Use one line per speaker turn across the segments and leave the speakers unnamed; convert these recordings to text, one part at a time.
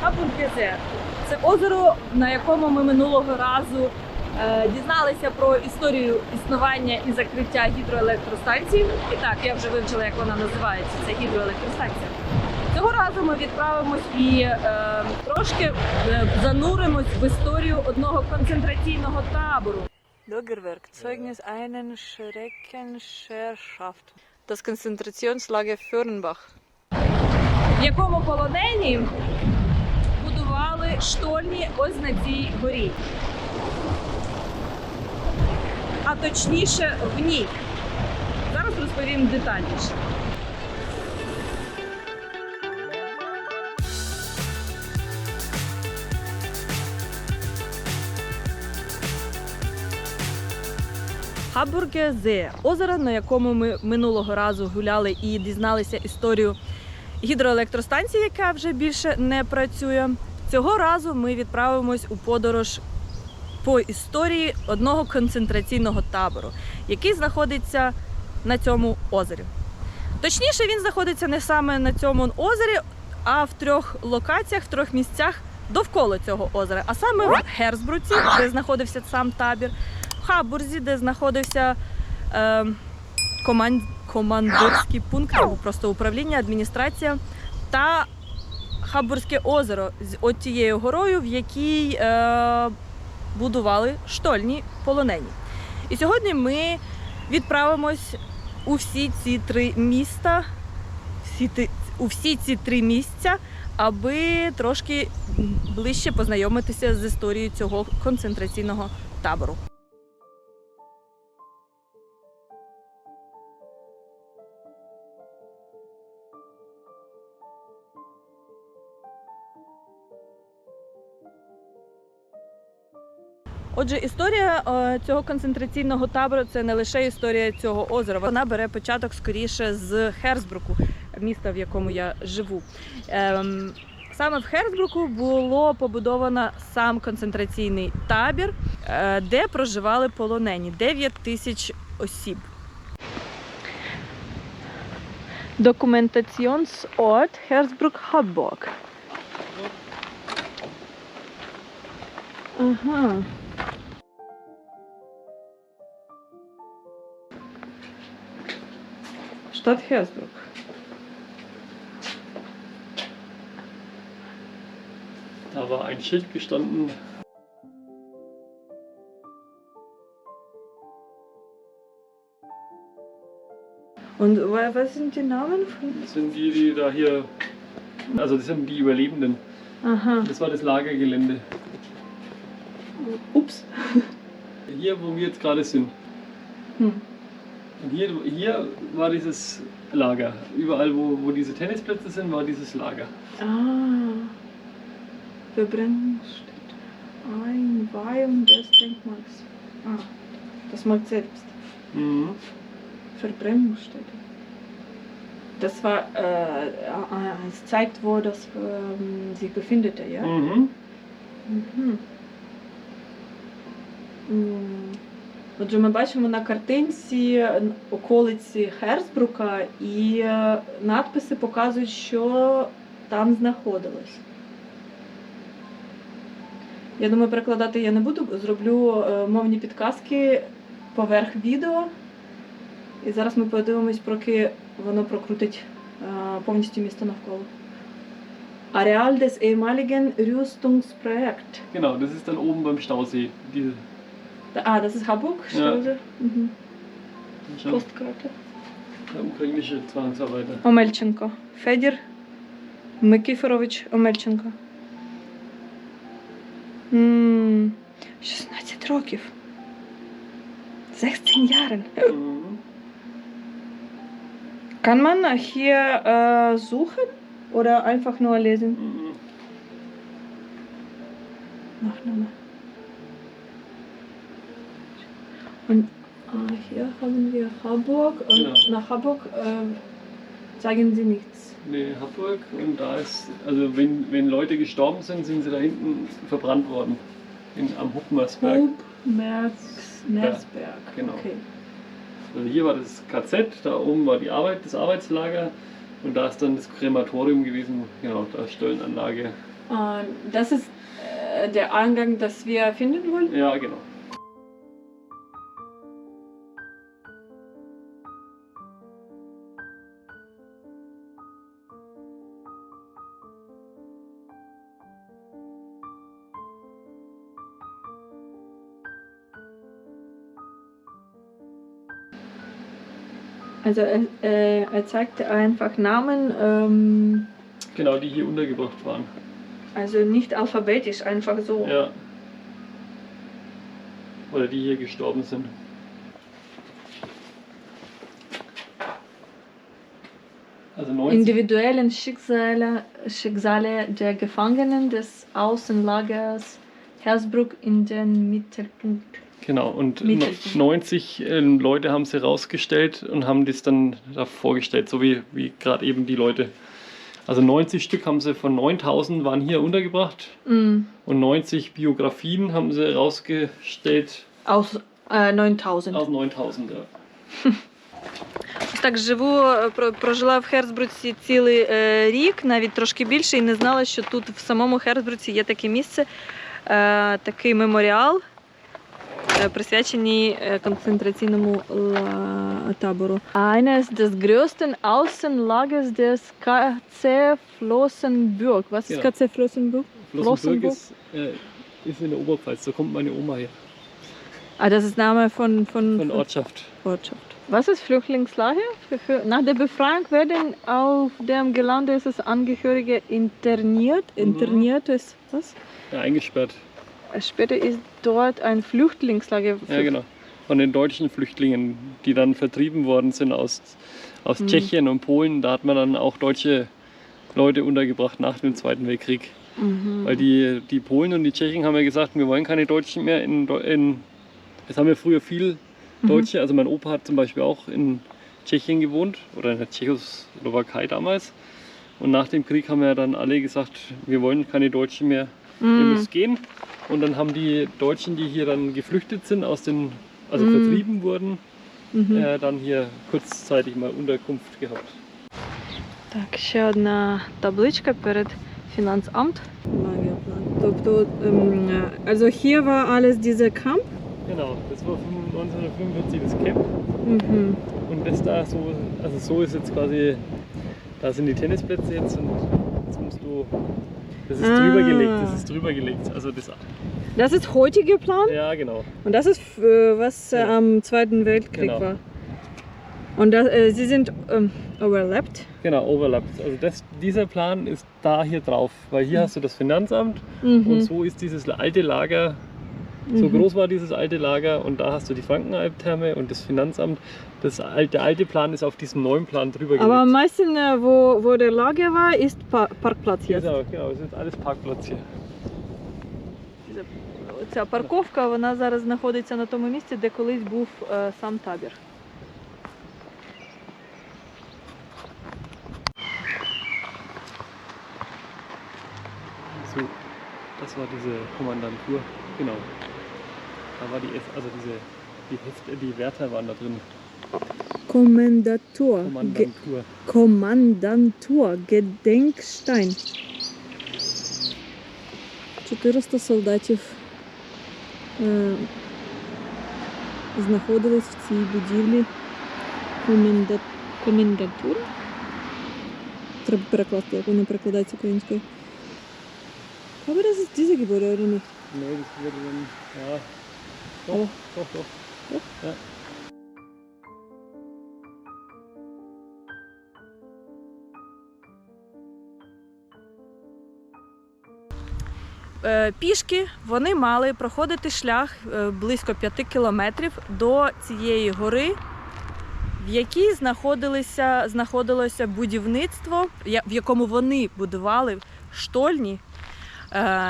Хабургезе це озеро, на якому ми минулого разу е, дізналися про історію існування і закриття гідроелектростанцій. І так, я вже вивчила, як вона називається. Це гідроелектростанція. Цього разу ми відправимось і е, трошки е, зануримось в історію одного концентраційного табору.
Bürgerwerk, Zeugnis einen Schreckensherschaft. Das Konzentrationslager Fürnbach.
в якому полонені штольні ось на цій горі. А точніше в ній. Зараз розповім детальніше. Хабургезе озеро, на якому ми минулого разу гуляли і дізналися історію гідроелектростанції, яка вже більше не працює. Цього разу ми відправимось у подорож по історії одного концентраційного табору, який знаходиться на цьому озері. Точніше, він знаходиться не саме на цьому озері, а в трьох локаціях, в трьох місцях довкола цього озера. А саме в Герцбруці, де знаходився сам табір, в Хабурзі, де знаходився е, команд, командирський пункт або просто управління, адміністрація, та Хабурське озеро з от тією горою, в якій е, будували штольні полонені. І сьогодні ми відправимось у всі ці три міста, всі ти, у всі ці три місця, аби трошки ближче познайомитися з історією цього концентраційного табору. Отже, історія е, цього концентраційного табору це не лише історія цього озера. Вона бере початок скоріше з Херсбруку, міста, в якому я живу. Ем, Саме в Херсбруку було побудовано сам концентраційний табір, е, де проживали полонені 9 тисяч осіб. Документаціонсорт Херсбрук-Хаббок. Ага. Stadt Hersbruck.
Da war ein Schild gestanden,
Und wa- was sind die Namen von?
das sind die, die da hier, also das sind die Überlebenden.
Aha.
Das war das Lagergelände.
Ups.
Hier, wo wir jetzt gerade sind.
Hm
hier, hier war dieses Lager. Überall, wo, wo diese Tennisplätze sind, war dieses Lager.
Ah, Verbrennungsstätte. Ein Weihung des Denkmals. Ah, das Markt selbst.
Mhm.
Verbrennungsstätte. Das war, äh, es zeigt, wo das äh, sich befindete, ja?
Mhm.
mhm. mhm. Отже, ми бачимо на картинці околиці Херсбрука, і е, надписи показують, що там знаходилось. Я думаю, перекладати я не буду, зроблю е, мовні підказки поверх відео. І зараз ми подивимось, поки воно прокрутить е, повністю місто навколо. Areal des ehemaligen Rüstungsprojekt.
Genau, das ist dann oben beim Stausee. Diese,
Ah, das ist Hamburg,
Ja.
Stause. Mhm.
schon
Postkarte.
der ukrainische Zwangsarbeiter.
Омельченко. Федір Микифорович Омельченко. м 16 років. 16 Jahren.
Mhm.
Kann man hier äh, suchen oder einfach nur lesen?
Mhm.
Nachname. Und ah, hier haben wir Harburg und
Genau.
nach Harburg äh, zeigen sie nichts.
Nee, Hamburg und da ist, also wenn, wenn Leute gestorben sind, sind sie da hinten verbrannt worden. In, am Huppmersberg.
Hub, Merz, Merzberg.
genau.
Okay.
Also hier war das KZ, da oben war die Arbeit, das Arbeitslager und da ist dann das Krematorium gewesen, genau, da Stollenanlage.
Äh, das ist äh, der Eingang, das wir finden wollen.
Ja, genau.
Also er, äh, er zeigt einfach Namen, ähm,
Genau, die hier untergebracht waren.
also nicht alphabetisch, einfach so.
Ja. Oder die hier gestorben sind. Also 90,
Individuellen Schicksale, Schicksale der Gefangenen des Außenlagers Hersbruck in den Mittelpunkt.
genau, und
Mittel.
no- 90 ähm, Leute haben sie rausgestellt und haben das dann da vorgestellt, so wie, wie gerade eben die Leute. Also 90 Stück haben sie von 9000 waren hier untergebracht
Mm,
und 90 Biografien haben sie rausgestellt
aus äh, 9000.
aus 9000. Ja.
Ось так живу, е, про- прожила в Херцбруці цілий е, рік, навіть трошки більше, і не знала, що тут в самому Херцбруці є таке місце, е, такий меморіал, е, присвячений е, концентраційному ла- табору.
Eines des größten Außenlagers des KC Flossenbürg. Was ist
Ja.
KC Flossenbürg?
Flossenbürg
Flossenburg?
ist, äh, ist in der Oberpfalz, da kommt meine Oma her,
Ah, das ist Name von, von,
von Ortschaft.
Ortschaft. Was ist Flüchtlingslager? Für- für- Nach der Befreiung werden auf dem Gelände ist es Angehörige interniert.
Mhm.
Interniert ist was?
Ja, eingesperrt.
Später ist dort ein Flüchtlingslager.
Ja, genau. Von den deutschen Flüchtlingen, die dann vertrieben worden sind aus, aus
Mhm.
Tschechien und Polen. Da hat man dann auch deutsche Leute untergebracht nach dem Zweiten Weltkrieg.
Mhm.
Weil die, die Polen und die Tschechen haben ja gesagt, wir wollen keine Deutschen mehr in, in es haben ja früher viel
Mhm.
Deutsche, also mein Opa hat zum Beispiel auch in Tschechien gewohnt oder in der Tschechoslowakei damals. Und nach dem Krieg haben ja dann alle gesagt, wir wollen keine Deutschen mehr, ihr
Mhm.
müsst gehen. Und dann haben die Deutschen, die hier dann geflüchtet sind, aus den, also
Mhm.
vertrieben wurden,
Mhm.
äh, dann hier kurzzeitig mal Unterkunft gehabt.
Так, ще одна табличка перед Фінансамт. Тобто, ем, also hier war alles dieser Camp.
Genau, das war 1945 das Camp.
Mhm.
Und das da so, also so ist jetzt quasi, da sind die Tennisplätze jetzt und jetzt musst du, das ist
Ah.
drüber gelegt, das ist drüber gelegt. Also das,
Das ist heutiger Plan
ja genau.
und das ist äh, was äh,
Ja.
am Zweiten Weltkrieg
Genau.
war. Und das, äh, sie sind ähm, overlapped.
Genau, overlappt. Also das, dieser Plan ist da hier drauf, weil hier hast du das Finanzamt
Mhm.
und so ist dieses alte Lager, so
Mhm.
groß war dieses alte Lager und da hast du die Frankenalbtherme und das Finanzamt. Das alte, der alte Plan ist auf diesem neuen Plan drüber gelegt.
Aber am meisten, äh, wo, wo der Lager war, ist pa Parkplatz hier.
Genau, genau, das ist alles Parkplatz hier.
Ця парковка вона зараз знаходиться на тому місці, де колись був е, сам табір.
So, das war diese Kommandantur. Genau. Da war die, also diese, die, Heft- die Wärter waren da drin.
Kommandatur.
Kommandantur.
Команданtur, Gedenkstein. 400 солдатів е, знаходились в цій будівлі. Коменда... Комендатура? Треба перекласти, як воно перекладається українською. Aber das ist diese Gebäude, oder nicht?
Nee, das würde dann, ja. Doch. doch. Ja.
Е, Пішки вони мали проходити шлях е, близько 5 кілометрів до цієї гори, в якій знаходилися, знаходилося будівництво, в якому вони будували штольні,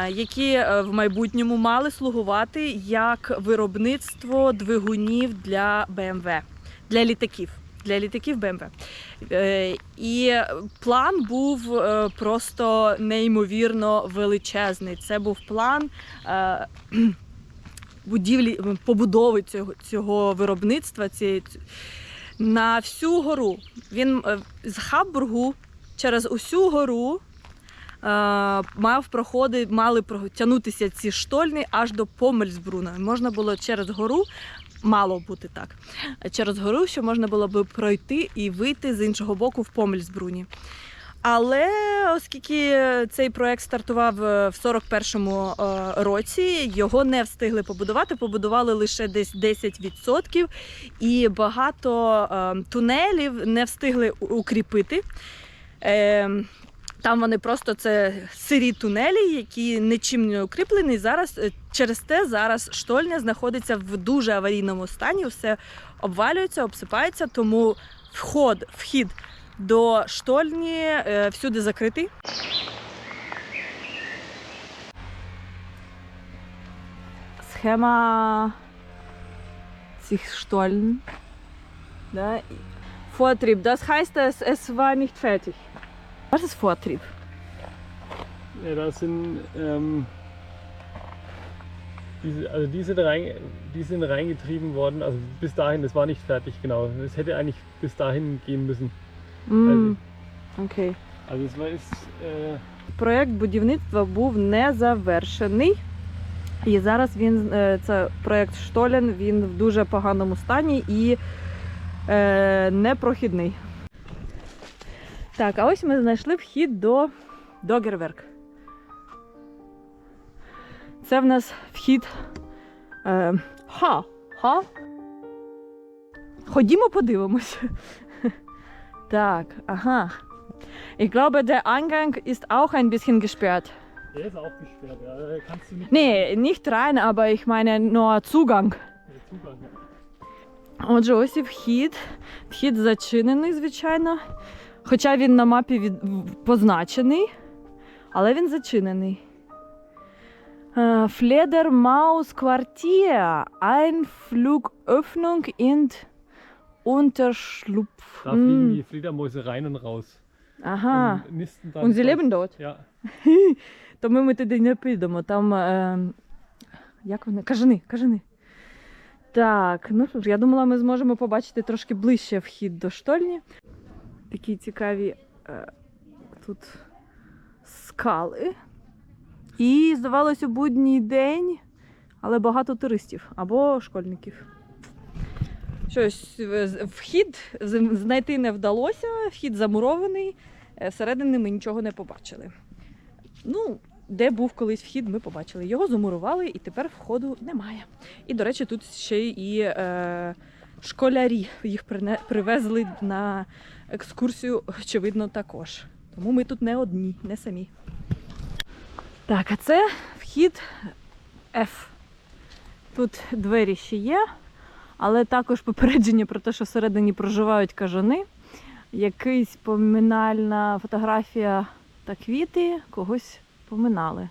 які е, в майбутньому мали слугувати як виробництво двигунів для БМВ, для літаків. Для літаків БМВ. Е, І план був е, просто неймовірно величезний. Це був план е, будівлі побудови цього, цього виробництва цієї, на всю гору. Він е, з Хаббургу через усю гору мав проходи, мали тягнутися ці штольні аж до Помельсбруна. Можна було через гору, мало бути так, через гору, що можна було би пройти і вийти з іншого боку в Помельсбруні. Але оскільки цей проект стартував е, в 41-му е, році, його не встигли побудувати, побудували лише десь 10%, і багато е, тунелів не встигли укріпити. Там вони просто це сирі тунелі, які нічим не укріплені. Зараз е, через те зараз штольня знаходиться в дуже аварійному стані, все обвалюється, обсипається, тому вход, вхід до штольні е, всюди закритий. Схема цих штольн. Да. Vortrieb, das heißt, es, es war nicht fertig. Was ist Vortrieb?
Ja, da sind ähm, diese, also die sind, rein, die sind reingetrieben worden, also bis dahin, das war nicht fertig, genau. Es hätte eigentlich bis dahin gehen müssen.
Mm, окей.
Also es war ist, äh,
Проєкт будівництва був не завершений. І зараз він е, це проєкт Штолен, він в дуже поганому стані і е, непрохідний. Так, а ось ми знайшли вхід до Догерверк. Це в нас вхід. Е, ха, ха. Ходімо подивимось. Так, ага. Ich glaube, der Eingang ist auch ein bisschen gesperrt.
der ist auch gesperrt, ja. Kannst du nicht
Nee, nicht rein, aber ich meine nur Zugang.
Zugang.
Отже, ось і вхід. Вхід зачинений, звичайно. Хоча він на мапі від... позначений, але він зачинений. Е, Fledermaus Quartier. Einflugöffnung in Unterschlupf.
Da fliegen die Fledermäuse rein und raus.
Ага.
Und nisten dann
Und sie leben dort.
Ja,
Тому ми туди не підемо. Там. Е, як вони? Кажани, кажани. Так, ну я думала, ми зможемо побачити трошки ближче вхід до штольні. Такі цікаві е, тут скали. І, здавалося, будній день, але багато туристів або школьників. Щось е, вхід знайти не вдалося, вхід замурований. е, Всередині ми нічого не побачили. Ну, де був колись вхід, ми побачили. Його замурували, і тепер входу немає. І, до речі, тут ще і е, школярі їх привезли на екскурсію, очевидно, також. Тому ми тут не одні, не самі. Так, а це вхід F. Тут двері ще є, але також попередження про те, що всередині проживають кажани. Якийсь поминальна фотографія та квіти когось поминали.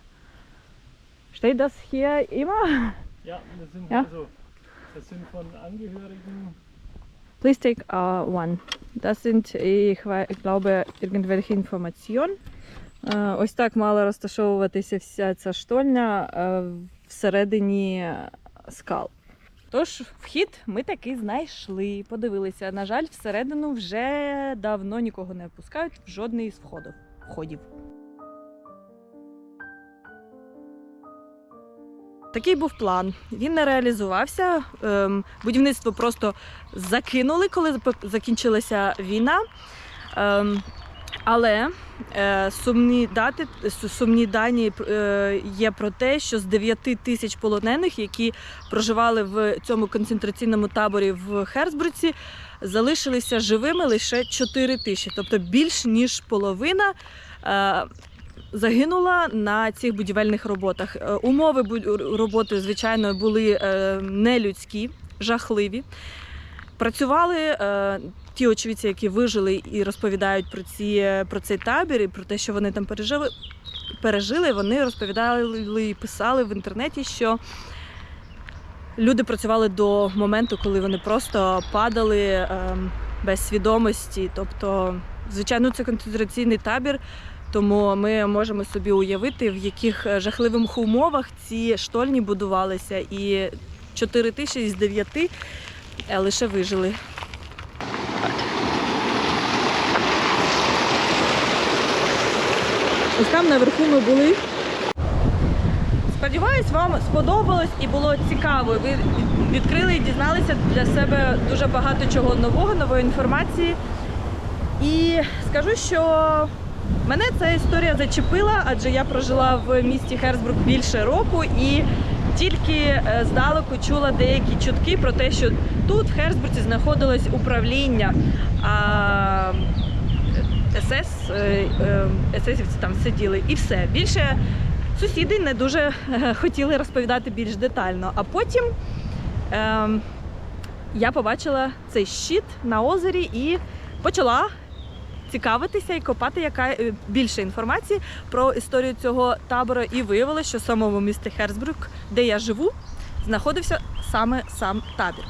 Steht das hier immer?
ja, das sind
Ja.
also das sind von Angehörigen.
Please take uh, one. Das sind, ich, glaube, irgendwelche Informationen. Е, Ось так мала розташовуватися вся ця штольня е, всередині скал. Тож, вхід ми таки знайшли, подивилися. На жаль, всередину вже давно нікого не пускають в жодний з входів. Такий був план. Він не реалізувався. Ем, будівництво просто закинули, коли закінчилася війна. Ем, але е, сумні, дати, сумні дані е, є про те, що з 9 тисяч полонених, які проживали в цьому концентраційному таборі в Херцбруці, залишилися живими лише 4 тисячі, тобто більш ніж половина. Загинула на цих будівельних роботах. Е, Умови роботи, звичайно, були е, нелюдські, жахливі. Працювали е, ті очевидці, які вижили і розповідають про, ці, про цей табір і про те, що вони там пережили. Пережили, вони розповідали і писали в інтернеті, що люди працювали до моменту, коли вони просто падали е, без свідомості. Тобто, звичайно, це концентраційний табір, тому ми можемо собі уявити, в яких е, жахливих умовах ці штольні будувалися, і 4 тисячі з 9 е, лише вижили.
Ось там наверху ми були.
Сподіваюсь, вам сподобалось і було цікаво. Ви відкрили і дізналися для себе дуже багато чого нового, нової інформації. І скажу, що мене ця історія зачепила, адже я прожила в місті Херсбрук більше року і тільки е, здалеку чула деякі чутки про те, що тут в Херсбурці знаходилось управління. А, СС, е, е, есесівці там сиділи і все. Більше сусіди не дуже хотіли розповідати більш детально. А потім е, я побачила цей щит на озері і почала цікавитися і копати яка е, більше інформації про історію цього табору. І виявилося, що в самому місті Херсбрук, де я живу, знаходився саме сам табір.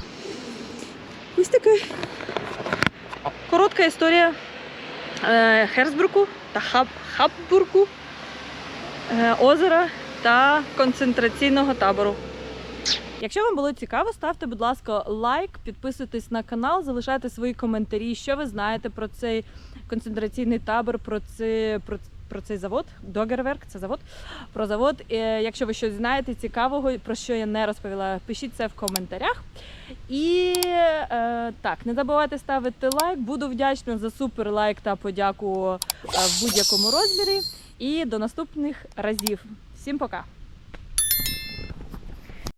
Ось така коротка історія е, Херсбруку та Хаб, Хаббурку, е, озера та концентраційного табору. Якщо вам було цікаво, ставте, будь ласка, лайк, підписуйтесь на канал, залишайте свої коментарі, що ви знаєте про цей концентраційний табор, про, це, про, про цей завод. Догерверк, це завод. Про завод. Е, Якщо ви щось знаєте цікавого, про що я не розповіла, пишіть це в коментарях. І е, так, не забувайте ставити лайк. Буду вдячна за супер лайк та подяку е, в будь-якому розмірі. І до наступних разів. Всім пока!